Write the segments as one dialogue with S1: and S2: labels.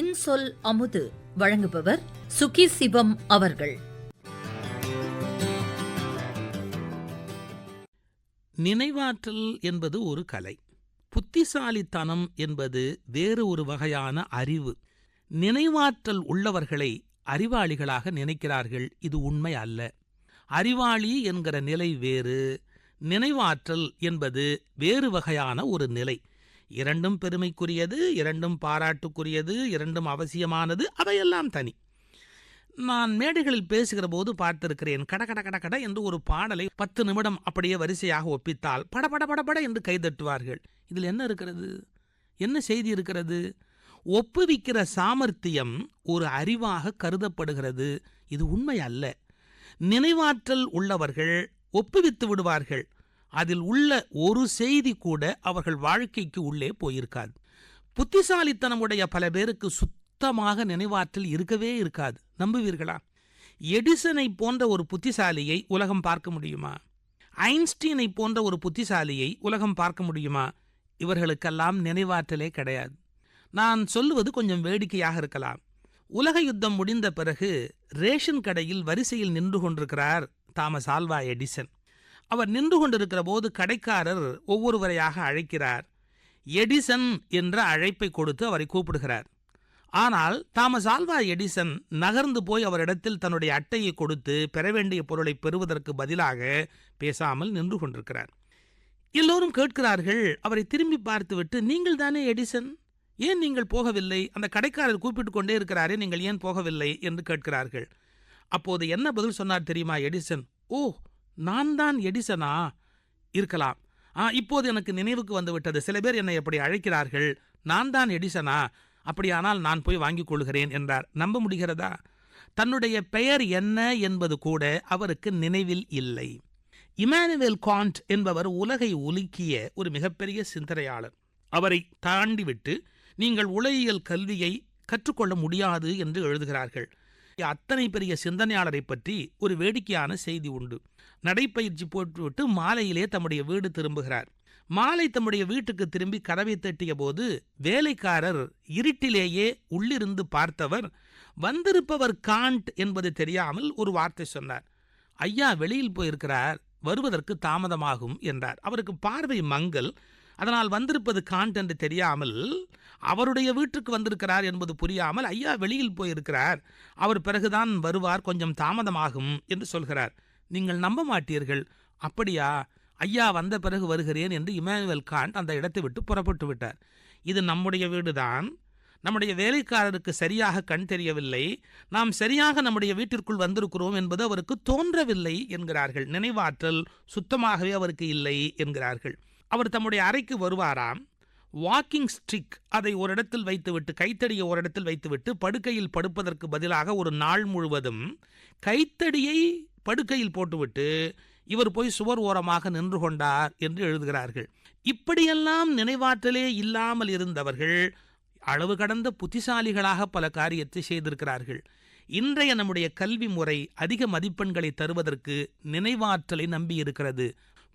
S1: இன்சொல் அமுது வழங்குபவர் சுகி சிவம் அவர்கள்.
S2: நினைவாற்றல் என்பது ஒரு கலை. புத்திசாலித்தனம் என்பது வேறு ஒரு வகையான அறிவு. நினைவாற்றல் உள்ளவர்களை அறிவாளிகளாக நினைக்கிறார்கள் இது உண்மை அல்ல. அறிவாளி என்கிற நிலை வேறு நினைவாற்றல் என்பது வேறு வகையான ஒரு நிலை. இரண்டும் பெருமைக்குரியது இரண்டும் பாராட்டுக்குரியது இரண்டும் அவசியமானது அவையெல்லாம் தனி. நான் மேடைகளில் பேசுகிற போது பார்த்திருக்கிறேன் கட கட கட கட என்று ஒரு பாடலை பத்து நிமிடம் அப்படியே வரிசையாக ஒப்பித்தால் பட பட பட பட என்று கைதட்டுவார்கள். இதில் என்ன இருக்கிறது? என்ன செய்தி இருக்கிறது? ஒப்புவிக்கிற சாமர்த்தியம் ஒரு அறிவாக கருதப்படுகிறது. இது உண்மை அல்ல. நினைவாற்றல் உள்ளவர்கள் ஒப்புவித்து விடுவார்கள். அதில் உள்ள ஒரு செய்தி கூட அவர்கள் வாழ்க்கைக்கு உள்ளே போயிருக்காது. புத்திசாலித்தனமுடைய பல பேருக்கு சுத்தமாக நினைவாற்றல் இருக்கவே இருக்காது. நம்புவீர்களா? எடிசனை போன்ற ஒரு புத்திசாலியை உலகம் பார்க்க முடியுமா? ஐன்ஸ்டீனை போன்ற ஒரு புத்திசாலியை உலகம் பார்க்க முடியுமா? இவர்களுக்கெல்லாம் நினைவாற்றலே கிடையாது. நான் சொல்லுவது கொஞ்சம் வேடிக்கையாக இருக்கலாம். உலக யுத்தம் முடிந்த பிறகு ரேஷன் கடையில் வரிசையில் நின்று கொண்டிருக்கிறார் தாமஸ் ஆல்வா எடிசன். அவர் நின்று கொண்டிருக்கிற போது கடைக்காரர் ஒவ்வொருவரையாக அழைக்கிறார். எடிசன் என்ற அழைப்பை கொடுத்து அவரை கூப்பிடுகிறார். ஆனால் தாமஸ் ஆல்வா எடிசன் நகர்ந்து போய் அவரிடத்தில் தன்னுடைய அட்டையை கொடுத்து பெற வேண்டிய பொருளை பெறுவதற்கு பதிலாக பேசாமல் நின்று கொண்டிருக்கிறார். எல்லோரும் கேட்கிறார்கள் அவரை திரும்பி பார்த்துவிட்டு நீங்கள் தானே எடிசன்? ஏன் நீங்கள் போகவில்லை? அந்த கடைக்காரர் கூப்பிட்டு கொண்டே இருக்கிறாரே நீங்கள் ஏன் போகவில்லை? என்று கேட்கிறார்கள். அப்போது என்ன பதில் சொன்னார் தெரியுமா எடிசன்? ஓ நான் தான் எடிசனா இருக்கலாம். ஆ இப்போது எனக்கு நினைவுக்கு வந்துவிட்டது. சில பேர் என்னை எப்படி அழைக்கிறார்கள். நான் தான் எடிசனா. அப்படியானால் நான் போய் வாங்கிக் கொள்கிறேன் என்றார். நம்ப முடிகிறதா? தன்னுடைய பெயர் என்ன என்பது கூட அவருக்கு நினைவில் இல்லை. இமானுவேல் காண்ட் என்பவர் உலகை உலுக்கிய ஒரு மிகப்பெரிய சிந்தனையாளர். அவரை தாண்டிவிட்டு நீங்கள் உலகியல் கல்வியை கற்றுக்கொள்ள முடியாது என்று எழுதுகிறார்கள். அத்தனை பெரிய சிந்தனையாளரை பற்றி ஒரு வேடிக்கையான செய்தி உண்டு. நடைப்பயிற்சி போட்டுவிட்டு மாலையிலே தம்முடைய வீடு திரும்புகிறார். மாலை தம்முடைய வீட்டுக்கு திரும்பி கதவை தட்டிய போது வேலைக்காரர் இருட்டிலேயே உள்ளிருந்து பார்த்தவர் வந்திருப்பவர் காண்ட் என்பது தெரியாமல் ஒரு வார்த்தை சொன்னார். ஐயா வெளியில் போயிருக்கிறார் வருவதற்கு தாமதமாகும் என்றார். அவருக்கு பார்வை மங்கல் அதனால் வந்திருப்பது காண்ட் என்று தெரியாமல் அவருடைய வீட்டுக்கு வந்திருக்கிறார் என்பது புரியாமல் ஐயா வெளியில் போயிருக்கிறார். அவர் பிறகுதான் வருவார். கொஞ்சம் தாமதமாகும் என்று சொல்கிறார். நீங்கள் நம்ப மாட்டீர்கள். அப்படியா? ஐயா வந்த பிறகு வருகிறேன் என்று இமானுவேல் காண்ட் அந்த இடத்தை விட்டு புறப்பட்டு விட்டார். இது நம்முடைய வீடுதான். நம்முடைய வேலைக்காரருக்கு சரியாக கண் தெரியவில்லை. நாம் சரியாக நம்முடைய வீட்டிற்குள் வந்திருக்கிறோம் என்பது அவருக்கு தோன்றவில்லை என்கிறார்கள். நினைவாற்றல் சுத்தமாகவே அவருக்கு இல்லை என்கிறார்கள். அவர் தம்முடைய அறைக்கு வருவாராம். வாக்கிங் ஸ்டிக் அதை ஒரு இடத்தில் வைத்துவிட்டு கைத்தடியை ஒரு இடத்தில் வைத்துவிட்டு படுக்கையில் படுப்பதற்கு பதிலாக ஒரு நாள் முழுவதும் கைத்தடியை படுக்கையில் போட்டுவிட்டு இவர் போய் சுவர் ஓரமாக நின்று கொண்டார் என்று எழுதுகிறார்கள். இப்படியெல்லாம் நினைவாற்றலே இல்லாமல் இருந்தவர்கள் அளவு கடந்த புத்திசாலிகளாக பல காரியத்தை செய்திருக்கிறார்கள். இன்றைய நம்முடைய கல்வி முறை அதிக மதிப்பெண்களை தருவதற்கு நினைவாற்றலை நம்பியிருக்கிறது.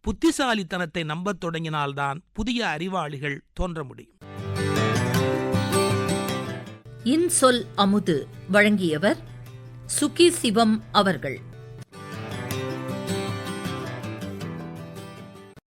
S2: புத்திசாலித்தனத்தை நம்பத் தொடங்கினால்தான் புதிய அறிவாளிகள் தோன்ற முடியும்.
S1: இன்சொல் அமுது வழங்கியவர் சுகி சிவம் அவர்கள்.